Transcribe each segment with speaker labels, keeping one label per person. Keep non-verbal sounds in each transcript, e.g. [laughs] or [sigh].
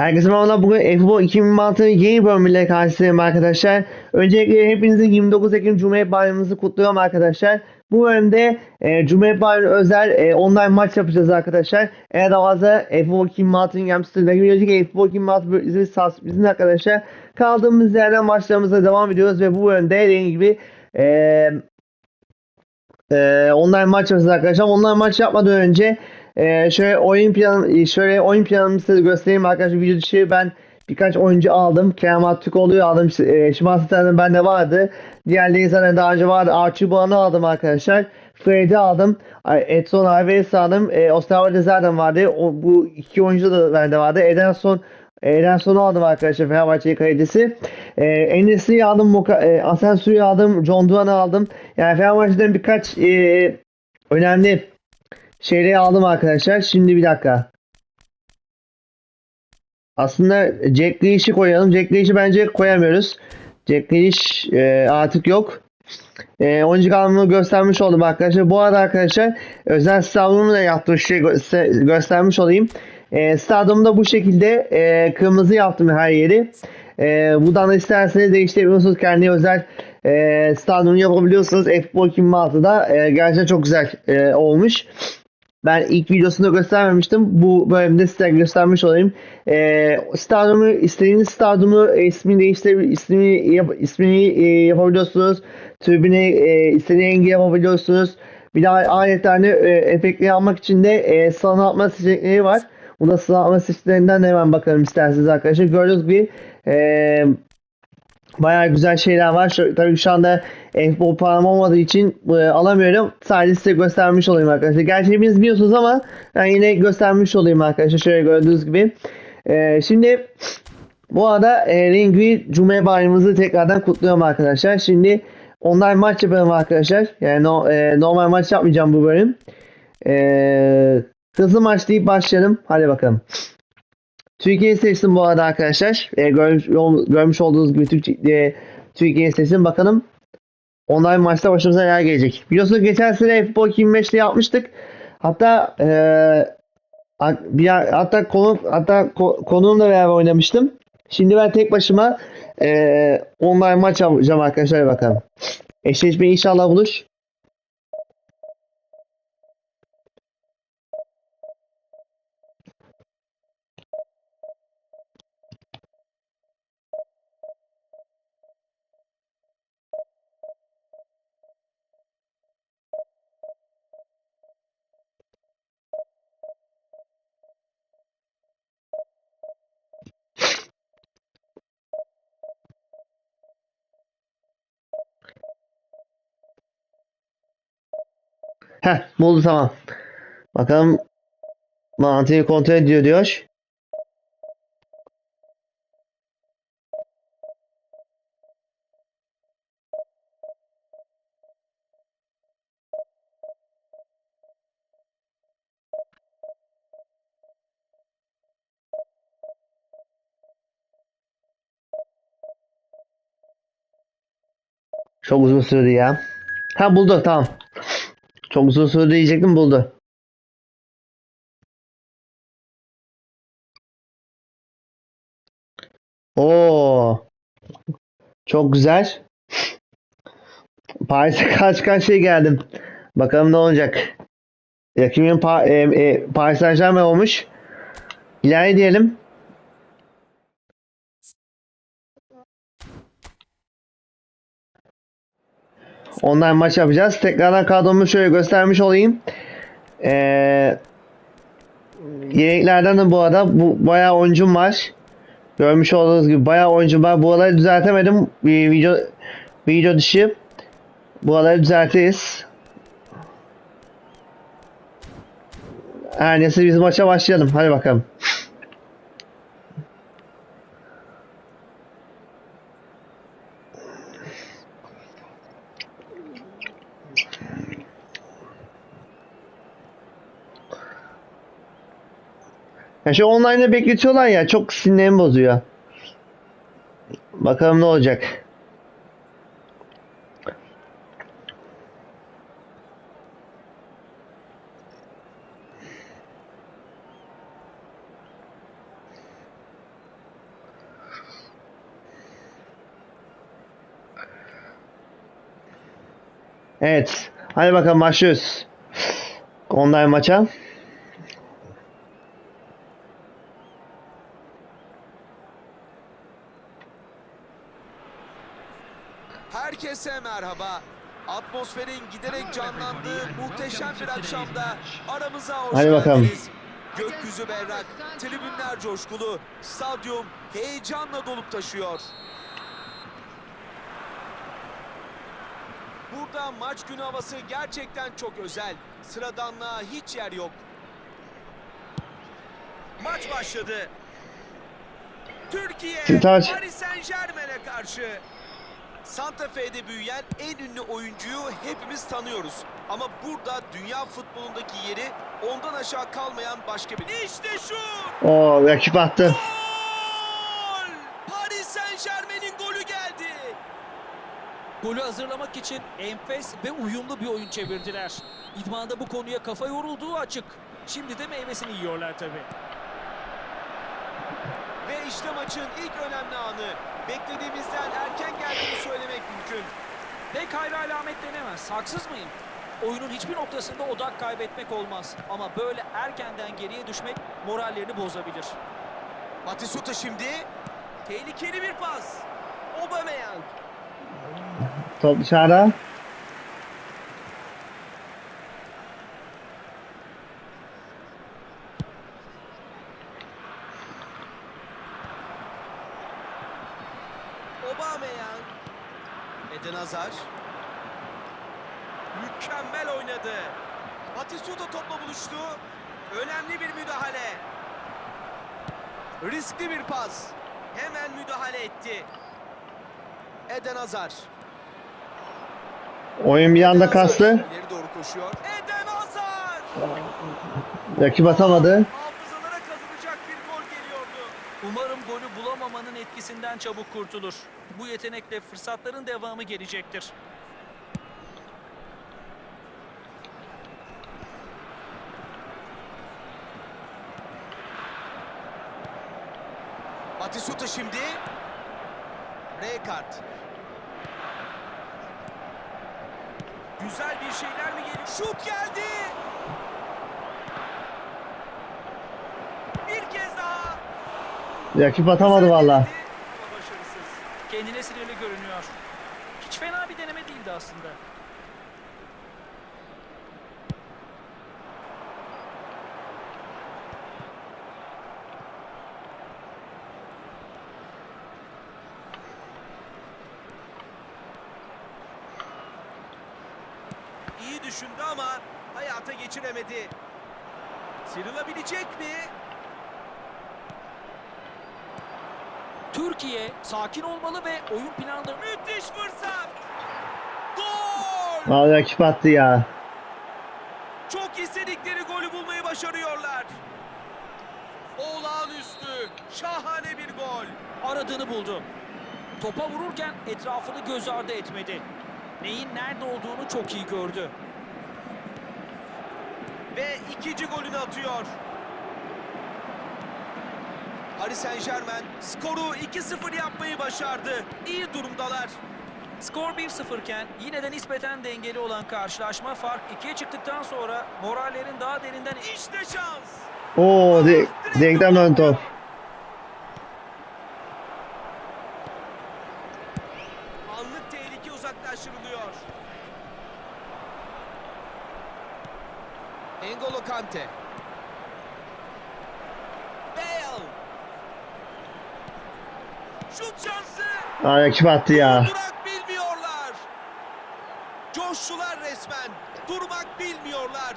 Speaker 1: Herkese merhaba. Bugün F-Futbol 2026 yeni bölümüyle karşınızdayım arkadaşlar. Öncelikle hepinizin 29 Ekim Cumhuriyet Bayramınızı kutluyorum arkadaşlar. Bu bölümde e, Cumhuriyet Bayramı özel e, online maç yapacağız arkadaşlar. Eğer daha fazla 2026'ın yansıttığı gibi önceki 2026 bölümümüzü sas bizim arkadaşlar. Kaldığımız yerden maçlarımıza devam ediyoruz ve bu bölümde dediğim gibi e, e, online maç yapacağız arkadaşlar. Online maç yapmadan önce ee, şöyle oyun planı şöyle oyun planımı size göstereyim arkadaşlar video dışı ben birkaç oyuncu aldım. Kerem Aktürkoğlu'yu aldım. E, zaten bende vardı. Diğerleri zaten daha önce vardı. Archie Boğan'ı aldım arkadaşlar. Fred'i aldım. Edson Alvarez'i aldım. E, Osterwolde zaten vardı. O, bu iki oyuncu da bende vardı. Ederson Ederson'u aldım arkadaşlar Fenerbahçe kalitesi. E, Enes'i aldım. Moka, e, Asensio'yu aldım. John Duan'ı aldım. Yani Fenerbahçe'den birkaç e, önemli şeyleri aldım arkadaşlar. Şimdi bir dakika. Aslında Jack Grealish'i koyalım. Jack Grealish'i bence koyamıyoruz. Jack Grealish e, artık yok. E, oyuncu kanalımı göstermiş oldum arkadaşlar. Bu arada arkadaşlar özel stadyumumu da yaptım. Şey gö- göstermiş olayım. E, stadyumda bu şekilde e, kırmızı yaptım her yeri. E, buradan da isterseniz değiştirebiliyorsunuz. Kendi özel e, stadyumu yapabiliyorsunuz. F-Ball 26'da e, gerçekten çok güzel e, olmuş. Ben ilk videosunda göstermemiştim. Bu bölümde size göstermiş olayım. Ee, stadyumu istediğiniz stadyumu e, ismini değiştirip ismini yap, ismini e, yapabiliyorsunuz. Tribüne e, istediğiniz rengi yapabiliyorsunuz. Bir daha aletlerini e, efektleri almak için de e, sana atma seçenekleri var. Bu da sana atma seçeneklerinden de hemen bakalım isterseniz arkadaşlar. Gördüğünüz gibi e, Bayağı güzel şeyler var. Şu, tabii şu anda F-Ball param olmadığı için e, alamıyorum. Sadece size göstermiş olayım arkadaşlar. Gerçi hepiniz biliyorsunuz ama ben yine göstermiş olayım arkadaşlar. Şöyle gördüğünüz gibi. E, şimdi bu arada e, Ringwi Cumhuriyet Bayramımızı tekrardan kutluyorum arkadaşlar. Şimdi online maç yapalım arkadaşlar. Yani no, e, normal maç yapmayacağım bu bölüm. E, hızlı maç deyip başlayalım. Hadi bakalım. Türkiye'yi seçtim bu arada arkadaşlar. E, görmüş, görmüş olduğunuz gibi Türkçe, e, Türkiye'yi seçtim. Bakalım online maçta başımıza neler gelecek. Biliyorsunuz geçen sene Futbol 25'te yapmıştık. Hatta e, bir hatta konu hatta ko- konuğumla beraber oynamıştım. Şimdi ben tek başıma e, online maç yapacağım arkadaşlar bakalım. Eşleşme inşallah buluş. Heh buldu tamam. Bakalım mantığı kontrol ediyor diyor. Çok uzun sürdü ya. Ha buldu tamam. Çok uzun sürdü diyecektim buldu. Oo. Çok güzel. Paris'e [laughs] kaç karşıya geldim. Bakalım ne olacak. Rakibim pa e, e, Paris Saint Germain olmuş. İleride diyelim. Online maç yapacağız. Tekrardan kadromu şöyle göstermiş olayım. Ee, yedeklerden de bu arada bu bayağı oyuncum var. Görmüş olduğunuz gibi bayağı oyuncum var. Buraları düzeltemedim. Bir video video dışı. Buraları düzeltiriz. Her neyse biz maça başlayalım. Hadi bakalım. Ya şu online'da bekletiyorlar ya çok sinirlerimi bozuyor. Bakalım ne olacak. Evet. Hadi bakalım başlıyoruz. Online maça.
Speaker 2: Atmosferin giderek canlandığı muhteşem bir akşamda aramıza hoş
Speaker 1: Hadi bakalım.
Speaker 2: geldiniz. Gökyüzü berrak, tribünler coşkulu, stadyum heyecanla dolup taşıyor. Burada maç günü havası gerçekten çok özel. Sıradanlığa hiç yer yok. Maç başladı. Türkiye. Paris Saint Germain'e karşı. Santa Fe'de büyüyen en ünlü oyuncuyu hepimiz tanıyoruz. Ama burada dünya futbolundaki yeri ondan aşağı kalmayan başka bir... İşte şu!
Speaker 1: Oo rakip attı.
Speaker 2: Gol! Paris Saint Germain'in golü geldi.
Speaker 3: Golü hazırlamak için enfes ve uyumlu bir oyun çevirdiler. İdmanda bu konuya kafa yorulduğu açık. Şimdi de meyvesini yiyorlar tabii.
Speaker 2: Ve işte maçın ilk önemli anı. Beklediğimizden erken geldiğini söylemek mümkün.
Speaker 3: Pek hayra alamet denemez. Haksız mıyım? Oyunun hiçbir noktasında odak kaybetmek olmaz. Ama böyle erkenden geriye düşmek morallerini bozabilir.
Speaker 2: Batisuta şimdi. Tehlikeli bir pas. Aubameyang.
Speaker 1: Top dışarıda.
Speaker 2: Aubameyang. Eden Hazar. Mükemmel oynadı. Batistuta topla buluştu. Önemli bir müdahale. Riskli bir pas. Hemen müdahale etti. Eden Hazar.
Speaker 1: Oyun bir anda kastı.
Speaker 2: İleri doğru koşuyor. Eden Hazar.
Speaker 1: Rakip atamadı.
Speaker 2: Hafızalara kazanacak bir gol geliyordu.
Speaker 3: Umarım golü bulamamanın etkisinden çabuk kurtulur. Bu yetenekle fırsatların devamı gelecektir.
Speaker 2: Batisuta şimdi. Rekard. Güzel bir şeyler mi geliyor? Şut geldi. Bir kez daha.
Speaker 1: Rakip atamadı valla.
Speaker 2: Ama Başarısız.
Speaker 3: Kendine sinirli görünüyor. Hiç fena bir deneme değildi aslında.
Speaker 2: İyi düşündü ama hayata geçiremedi. Sıyrılabilecek mi?
Speaker 3: Türkiye sakin olmalı ve oyun planlarını
Speaker 2: Müthiş fırsat. Gol!
Speaker 1: Valla rakip attı ya.
Speaker 2: Çok istedikleri golü bulmayı başarıyorlar. Olağanüstü, şahane bir gol.
Speaker 3: aradığını buldu. Topa vururken etrafını göz ardı etmedi. Neyin nerede olduğunu çok iyi gördü.
Speaker 2: Ve ikinci golünü atıyor. Paris Saint Germain skoru 2-0 yapmayı başardı. İyi durumdalar.
Speaker 3: Skor 1-0 iken yine de nispeten dengeli olan karşılaşma fark 2'ye çıktıktan sonra morallerin daha derinden
Speaker 2: İşte şans.
Speaker 1: Oo de direkten dön top.
Speaker 2: Anlık tehlike uzaklaştırılıyor. N'Golo Kante. Bale. Şut şansı.
Speaker 1: Aa, rakip attı ya.
Speaker 2: Durak bilmiyorlar. Coştular resmen. Durmak bilmiyorlar.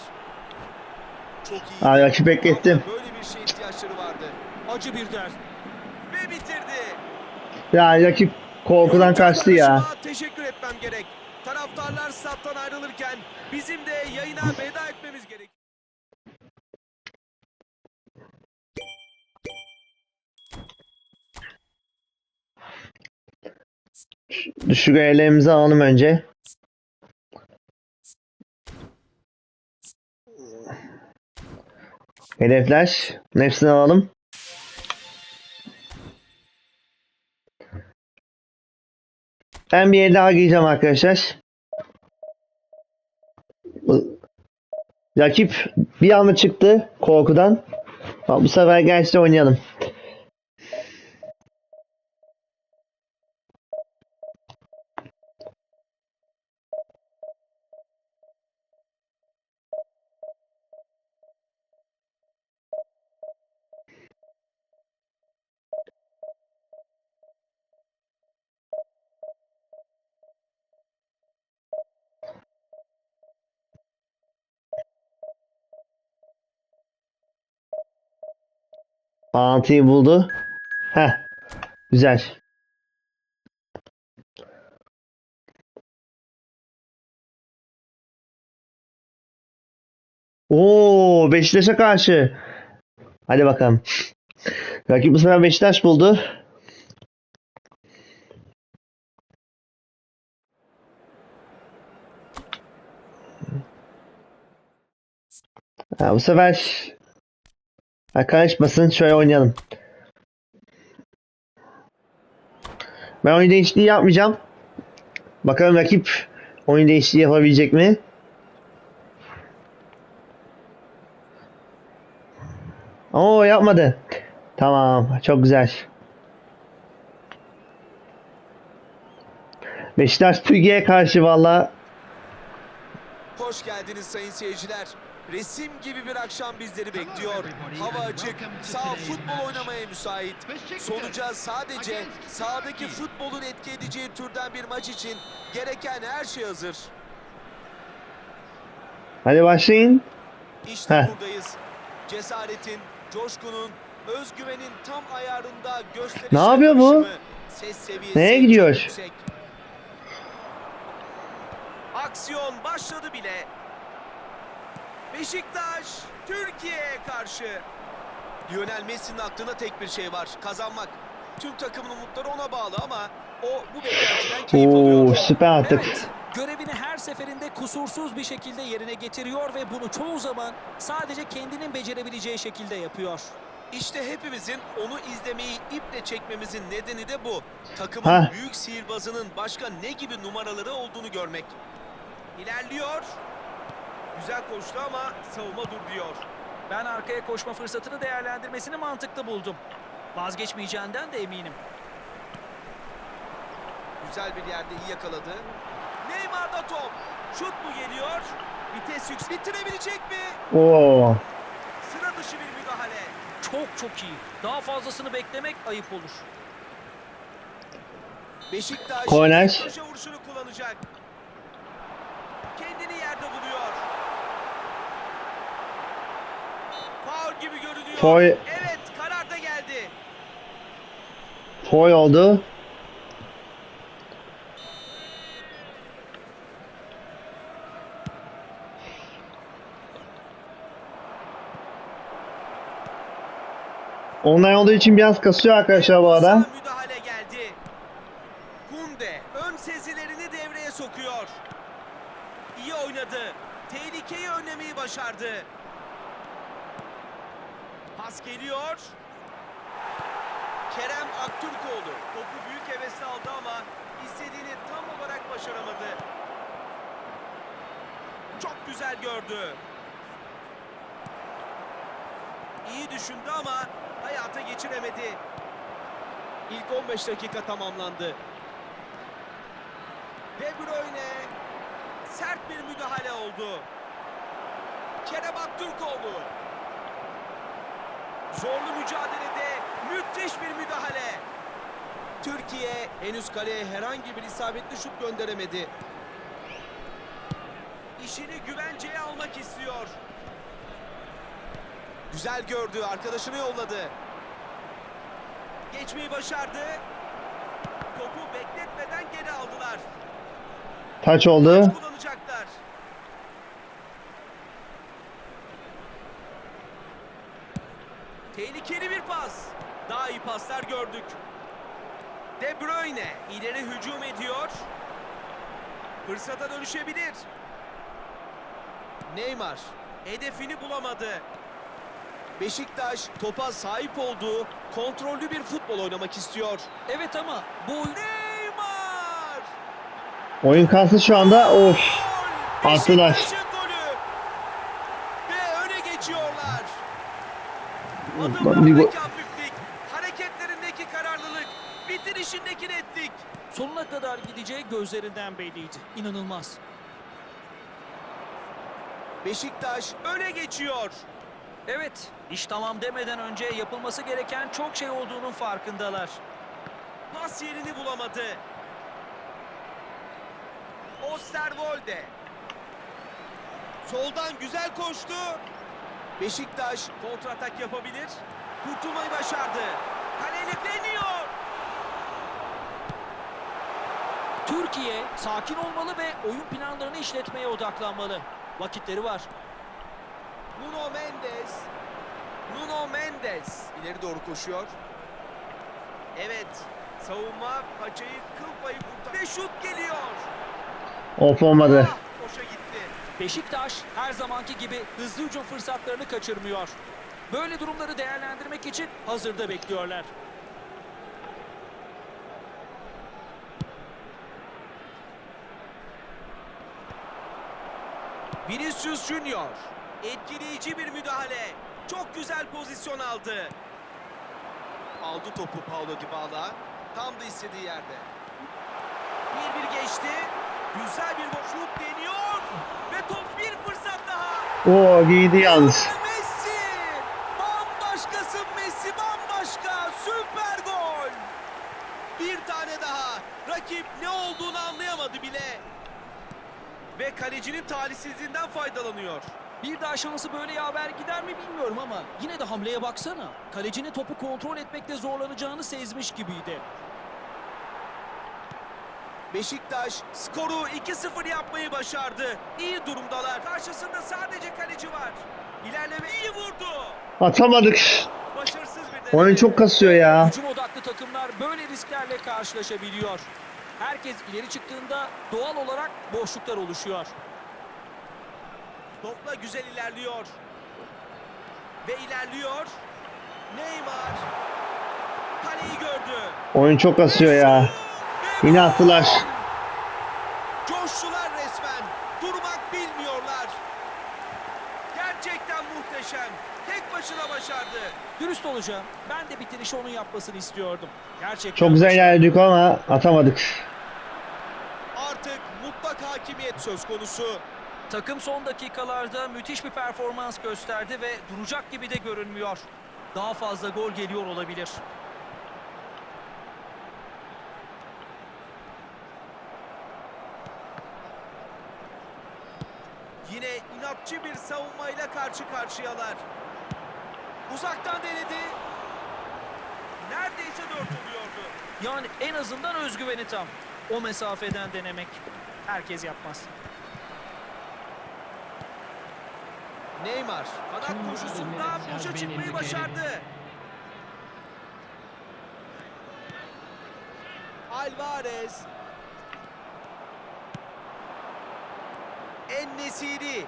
Speaker 2: Çok iyi.
Speaker 1: Aa, rakip beklettim.
Speaker 2: Böyle bir şeye ihtiyaçları vardı.
Speaker 3: acı bir ders.
Speaker 2: Ve bitirdi.
Speaker 1: Ya rakip korkudan kaçtı ya.
Speaker 2: Teşekkür etmem gerek. Taraftarlar stat'tan ayrılırken bizim de yayına veda etmemiz gerek.
Speaker 1: Düşük ellerimizi alalım önce. Hedefler. Hepsini alalım. Ben bir yere daha gireceğim arkadaşlar. Rakip bir anda çıktı korkudan. Ama bu sefer gerçi oynayalım. Bağlantıyı buldu. Heh. Güzel. Oo, Beşiktaş'a karşı. Hadi bakalım. Rakip bu sefer Beşiktaş buldu. Ha, bu sefer ha, karışmasın. Şöyle oynayalım. Ben oyun değişikliği yapmayacağım. Bakalım rakip oyun değişikliği yapabilecek mi? Oo yapmadı. Tamam. Çok güzel. Beşiktaş Türkiye'ye karşı valla
Speaker 2: Hoş geldiniz sayın seyirciler. Resim gibi bir akşam bizleri bekliyor. Hava açık, sağ futbol oynamaya müsait. Sonuca sadece sahadaki futbolun etki edeceği türden bir maç için gereken her şey hazır.
Speaker 1: hadi başlayın.
Speaker 2: İşte
Speaker 1: Heh.
Speaker 2: buradayız. Cesaretin, coşkunun, özgüvenin tam ayarında gösterişe
Speaker 1: Ne yapıyor bu?
Speaker 2: Ses seviyesi
Speaker 1: Neye gidiyor?
Speaker 2: yüksek. Aksiyon başladı bile. Beşiktaş Türkiye'ye karşı. Lionel Messi'nin aklında tek bir şey var. Kazanmak. Tüm takımın umutları ona bağlı ama o bu beklentiden keyif
Speaker 1: Oo
Speaker 2: alıyor.
Speaker 1: süper attık.
Speaker 3: Evet, görevini her seferinde kusursuz bir şekilde yerine getiriyor ve bunu çoğu zaman sadece kendinin becerebileceği şekilde yapıyor.
Speaker 2: İşte hepimizin onu izlemeyi iple çekmemizin nedeni de bu. Takımın
Speaker 1: Hah.
Speaker 2: büyük sihirbazının başka ne gibi numaraları olduğunu görmek. İlerliyor. Güzel koştu ama savunma dur diyor.
Speaker 3: Ben arkaya koşma fırsatını değerlendirmesini mantıklı buldum. Vazgeçmeyeceğinden de eminim.
Speaker 2: Güzel bir yerde iyi yakaladı. Neymar'da top. Şut mu geliyor? Vites yüksek. Bitirebilecek mi?
Speaker 1: Oo.
Speaker 2: Sıra dışı bir müdahale.
Speaker 3: Çok çok iyi. Daha fazlasını beklemek ayıp olur.
Speaker 2: Beşiktaş
Speaker 1: Korner.
Speaker 2: vuruşunu kullanacak. Kendini yerde buluyor. Faul gibi görünüyor.
Speaker 1: Faul.
Speaker 2: Evet karar da geldi.
Speaker 1: Foy oldu. Online olduğu için biraz kasıyor arkadaşlar bu arada.
Speaker 2: Müdahale geldi. Kunde ön sezilerini devreye sokuyor. İyi oynadı. Tehlikeyi önlemeyi başardı. Pas geliyor. Kerem Aktürkoğlu topu büyük hevesle aldı ama istediğini tam olarak başaramadı. Çok güzel gördü. İyi düşündü ama hayata geçiremedi. İlk 15 dakika tamamlandı. De Bruyne sert bir müdahale oldu. Kerem Aktürkoğlu zorlu mücadelede müthiş bir müdahale. Türkiye henüz kaleye herhangi bir isabetli şut gönderemedi. İşini güvenceye almak istiyor. Güzel gördü, arkadaşını yolladı. Geçmeyi başardı. Topu bekletmeden geri aldılar.
Speaker 1: Taç oldu.
Speaker 2: Kullanacaklar. Tehlikeli bir pas. Daha iyi paslar gördük. De Bruyne ileri hücum ediyor. Fırsata dönüşebilir. Neymar hedefini bulamadı. Beşiktaş topa sahip olduğu kontrollü bir futbol oynamak istiyor.
Speaker 3: Evet ama bu.
Speaker 2: Neymar!
Speaker 1: Oyun kastı şu anda. Of. Attılar.
Speaker 2: Hafiflik, hareketlerindeki kararlılık, bitirişindeki netlik.
Speaker 3: Sonuna kadar gideceği gözlerinden belliydi. İnanılmaz.
Speaker 2: Beşiktaş öne geçiyor.
Speaker 3: Evet, iş tamam demeden önce yapılması gereken çok şey olduğunun farkındalar.
Speaker 2: Pas yerini bulamadı. Osterwolde. Soldan güzel koştu. Beşiktaş kontratak yapabilir. Kurtulmayı başardı. Kaleyle deniyor.
Speaker 3: Türkiye sakin olmalı ve oyun planlarını işletmeye odaklanmalı. Vakitleri var.
Speaker 2: Nuno Mendes. Nuno Mendes ileri doğru koşuyor. Evet. Savunma paçayı kıl payı kurtar. Ve şut geliyor.
Speaker 1: Of olmadı.
Speaker 2: Ah.
Speaker 3: Beşiktaş her zamanki gibi hızlı hücum fırsatlarını kaçırmıyor. Böyle durumları değerlendirmek için hazırda bekliyorlar.
Speaker 2: Vinicius Junior. Etkileyici bir müdahale. Çok güzel pozisyon aldı. Aldı topu Paulo Dybala. Tam da istediği yerde. Bir bir geçti. Güzel bir şut deniyor. Ve top bir fırsat daha.
Speaker 1: Oo giydi yalnız.
Speaker 2: Messi! Bambaşkasın Messi bambaşka. Süper gol. Bir tane daha. Rakip ne olduğunu anlayamadı bile. Ve kalecinin talihsizliğinden faydalanıyor.
Speaker 3: Bir daha şansı böyle yaver gider mi bilmiyorum ama yine de hamleye baksana. Kalecinin topu kontrol etmekte zorlanacağını sezmiş gibiydi.
Speaker 2: Beşiktaş skoru 2-0 yapmayı başardı. İyi durumdalar. Karşısında sadece kaleci var. İlerleme iyi vurdu.
Speaker 1: Atamadık.
Speaker 2: Başarısız bir deneme.
Speaker 1: Oyun çok kasıyor ya.
Speaker 3: Hücum odaklı takımlar böyle risklerle karşılaşabiliyor. Herkes ileri çıktığında doğal olarak boşluklar oluşuyor.
Speaker 2: Topla güzel ilerliyor. Ve ilerliyor. Neymar. Kaleyi gördü.
Speaker 1: Oyun çok kasıyor ya. Yine attılar.
Speaker 2: Coştular resmen. Durmak bilmiyorlar. Gerçekten muhteşem. Tek başına başardı.
Speaker 3: Dürüst olacağım. Ben de bitirişi onun yapmasını istiyordum. Gerçekten
Speaker 1: Çok güzel ilerledik ama atamadık.
Speaker 2: Artık mutlak hakimiyet söz konusu.
Speaker 3: Takım son dakikalarda müthiş bir performans gösterdi ve duracak gibi de görünmüyor. Daha fazla gol geliyor olabilir.
Speaker 2: Yine inatçı bir savunmayla karşı karşıyalar. Uzaktan denedi. Neredeyse dört oluyordu.
Speaker 3: Yani en azından özgüveni tam. O mesafeden denemek herkes yapmaz.
Speaker 2: Neymar kanat koşusunda boşa çıkmayı başardı. Alvarez. En-Nesyri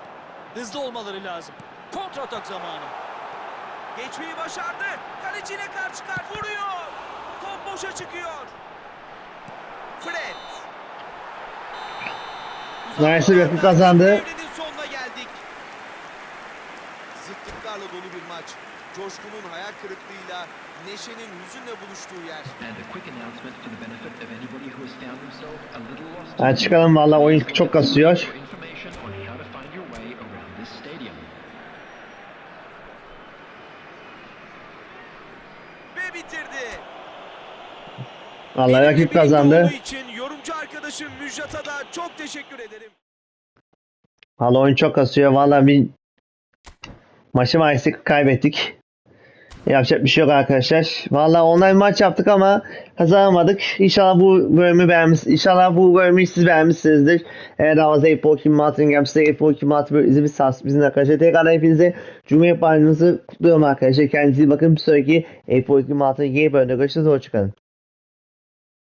Speaker 3: Hızlı olmaları lazım. Kontratak zamanı.
Speaker 2: geçmeyi başardı. Kaleciyle karşı karşı vuruyor. Top boşa çıkıyor. Fred.
Speaker 1: Nice rakip kazandı.
Speaker 2: Sonuna geldik. Zıtlıklarla dolu bir maç. Coşkunun hayal kırıklığıyla neşenin hüzünle buluştuğu yer.
Speaker 4: And a quick announcement for the benefit of anybody who has found themselves a little lost.
Speaker 1: Hadi çıkalım valla oyun çok kasıyor.
Speaker 2: Ve bitirdi.
Speaker 1: Valla rakip kazandı.
Speaker 2: için yorumcu arkadaşım Müjdat'a da çok teşekkür ederim.
Speaker 1: Valla oyun çok kasıyor. Valla bir maçı maalesef kaybettik. Yapacak bir şey yok arkadaşlar. Valla online maç yaptık ama kazanamadık. İnşallah bu bölümü beğenmiş, İnşallah bu bölümü siz beğenmişsinizdir. Eğer daha fazla Apple Kim Martin Games'te Apple Kim Martin böyle izlemişsiniz bizim arkadaşlar. Tekrar hepinize Cumhuriyet Bayramınızı kutluyorum arkadaşlar. Kendinize iyi bakın. Bir sonraki Apple Kim Martin yeni bölümde görüşürüz. Hoşçakalın.